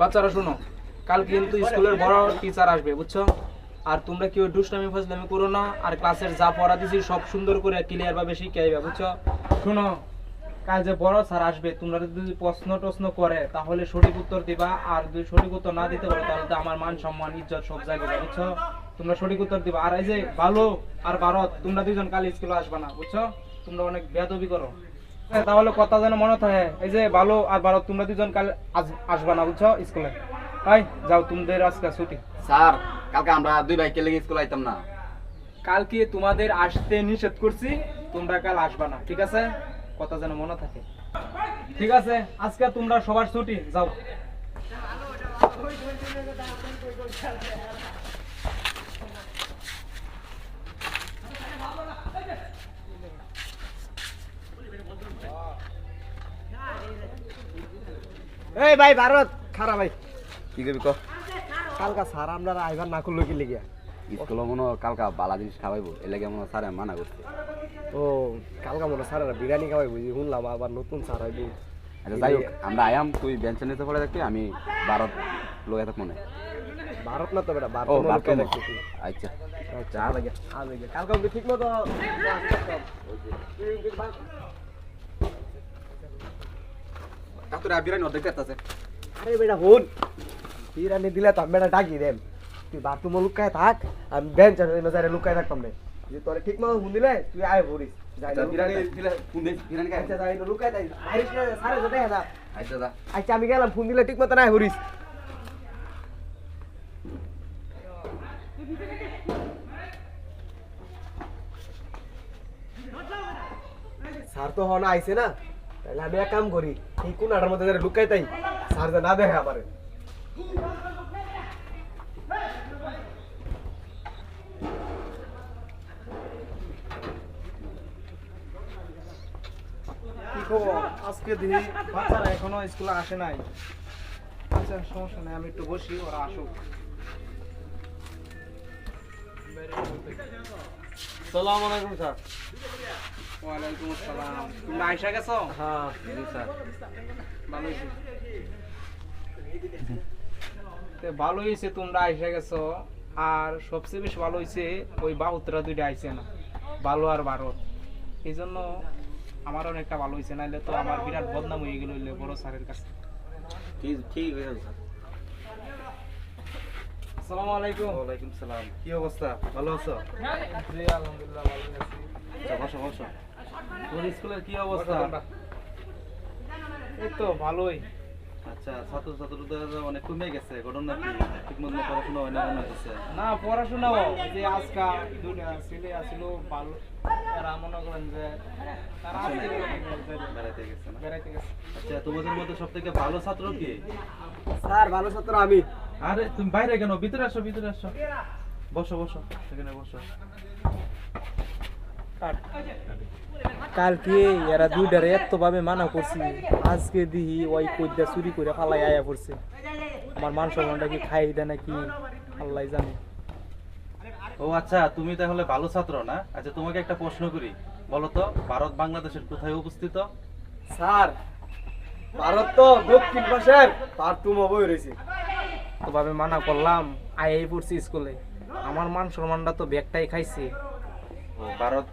বাচ্চারা, শোনো, কাল কিন্তু স্কুলের বড় টিচার আসবে, বুঝছ? আর তোমরা কেউ দুষ্টামি, ফাজলামি করো না, আর ক্লাসের যা পড়া দিছি সব সুন্দর করে ক্লিয়ার ভাবে শিখাইবে বুঝছ? শোনো, কাল যে বড় স্যার আসবে, তোমরা যদি প্রশ্ন টশ্ন করে, তাহলে সঠিক উত্তর দিবা, আর যদি সঠিক উত্তর না দিতে পারো, তাহলে আমার মান সম্মান, ইজ্জত সব জায়গায় বুঝছ? তোমরা সঠিক উত্তর দিবা। আর এই যে ভালো আর ভারত তোমরা দুজন কাল স্কুলে আসবে না, বুঝছ? তোমরা অনেক বেয়াদবি করো। তাহলে কথা যেন মনে থাকে। এই যে ভালো আর ভালো তোমরা দুজন কাল আস- আসবা না বুঝছ? স্কুলে। তাই যাও তোমাদের আজকে ছুটি। স্যার কালকে আমরা দুই ভাইকে লেগে স্কুল আইতাম না। কালকে তোমাদের আসতে নিষেধ করছি তোমরা কাল আসবা না ঠিক আছে? কথা যেন মনে থাকে। ঠিক আছে আজকে তোমরা সবার ছুটি যাও। এই ভাই ভারত। খারাপ ভাই। কি করবি ক কালকা স্যার আপনারা আইবার না করল কি লেগে? স্কুল মনে কালকা বালা জিনিস খাওয়াইবো এর লাগে মনে স্যার মানা করছে ও কালকা মনে স্যার বিরিয়ানি খাওয়াই বুঝি শুনলাম আবার নতুন স্যার আইবি। আচ্ছা যাই হোক আমরা আয়াম তুই বেঞ্চে নিতে পড়ে দেখবি আমি ভারত লোক এত মনে ভারত না তো বেটা ভারত। আচ্ছা। আচ্ছা আ লাগে আ লাগে। কালকা ঠিক মতো কাতুরে বিরিয়ানি অর্ধেক আছে। আরে বেটা হুন বিরিয়ানি দিলে তো আমি বেটা ডাকি দেন তুই বাথরুমে লুকায় থাক আমি বেঞ্চ নজারে লুকায় থাকতাম রে। যদি তোরে ঠিক মতো হুন দিলে তুই আয় ভরিস আচ্ছা আচ্ছা না আচ্ছা যা। আমি গেলাম ফোন দিলে ঠিক মতো নাই হরিস স্যার তো হন আইছে না। তাহলে আমি এক কাম করি। এই কোনাটার মধ্যে যারা লুকাই তাই স্যার না দেখে আমারে। আজকে দিই বাচ্চারা এখনও স্কুলে আসে নাই। আচ্ছা সমস্যা নাই আমি একটু বসি ওরা আসুক। সালাম আলাইকুম স্যার। ওয়ালাইকুম আসসালাম। গেছো? হ্যাঁ জি স্যার। ভালো হয়েছে? তে ভালো হয়েছে তোমরা আইসা গেছো। আর সবচেয়ে বেশি ভালো হয়েছে ওই বাহুতরা দুইটা আইছে না ভালো আর ভারত এই জন্য আমার অনেকটা ভালো হয়েছে নাইলে তো আমার বিরাট বদনাম হয়ে গেল বড় স্যারের কাছে। ঠিক ঠিক হয়ে গেল আসসালামু আলাইকুম। ওয়ালাইকুম সালাম। কি অবস্থা? ভালো আছো? জি আলহামদুলিল্লাহ ভালো আছি। আচ্ছা বসো বসো। তোর স্কুলের কি অবস্থা? এই তো ভালোই। আচ্ছা ছাত্র ছাত্রদের অনেক কমে গেছে ঘটনা কি? ঠিক মতো পড়াশোনা হয় না মনে হচ্ছে না পড়াশোনাও এই যে আজকা দুইটা ছেলে আসিল ভালো এরা মনে করেন যে তারা আসছে বেড়াতে গেছে না? বেড়াইতে গেছে। আচ্ছা তোমাদের মধ্যে সব থেকে ভালো ছাত্র কি? স্যার ভালো ছাত্র আমি। আরে তুমি বাইরে কেন? ভিতরে আসো ভিতরে আসো। বসো বসো সেখানে বসো। কালকে এরা দুইটারে এত ভাবে মানা করছি আজকে দিহি ওই কইদা চুরি করে ফালাই আয়া পড়ছে। আমার মান সম্মানটা কি খাই দেয় নাকি? আল্লাহ জানে। ও আচ্ছা তুমি তাহলে ভালো ছাত্র না? আচ্ছা তোমাকে একটা প্রশ্ন করি। বলো তো ভারত বাংলাদেশের কোথায় অবস্থিত? স্যার ভারত তো দক্ষিণ পাশের তার তুমি বই রয়েছে। তো ভাবে মানা করলাম আয়াই পড়ছি স্কুলে। আমার মান সম্মানটা তো ব্যাগটাই খাইছে। ভারত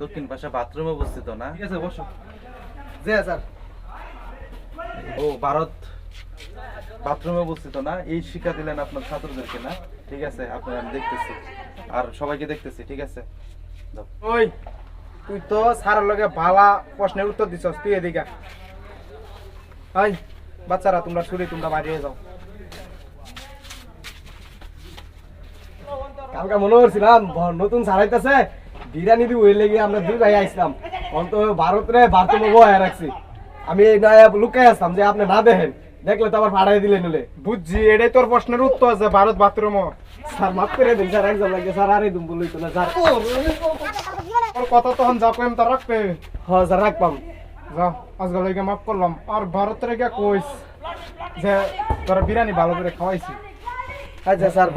দক্ষিণ পাশে বাথরুমে অবস্থিত না? ঠিক আছে বসো। জি স্যার। ও ভারত বাথরুমে অবস্থিত না? এই শিক্ষা দিলেন আপনার ছাত্রদেরকে না? ঠিক আছে আপনার আমি দেখতেছি। আর সবাইকে দেখতেছি ঠিক আছে? ওই তুই তো স্যারের লগে ভালা প্রশ্নের উত্তর দিছস তুই এদিকে হাই বাচ্চারা তোমরা ছুরি তোমরা বাইরে যাও। কালকে মনে করছিলাম নতুন সারাইতেছে বিরিয়ানি দিব ওই লেগে আমরা দুই ভাই আইছিলাম। অন্ত ভারতরে ভারতমে বয়া রাখছি। আমি লুকাই আসতাম যে আপনি না দেখেন দেখলে তো আবার ভাড়াই দিলে নিলে। বুঝছি এটাই তোর প্রশ্নের উত্তর আছে ভারত বাথরুম স্যার মাফ করে দিন স্যার একদম লাগে স্যার আরে দুম বলই তো না স্যার। তোর কথা তখন যা কইম তা রাখবে হ্যাঁ স্যার রাখবাম। যা আজকাল লেগে মাফ করলাম। আর ভারতের গে কইস যে তোরা বিরিয়ানি ভালো করে খাওয়াইছি। আচ্ছা স্যার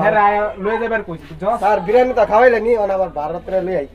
লয়ে যাবার কইছি স্যার বিরিয়ানি তো খাওয়াইলেনি নি আবার ভারতরে লই আই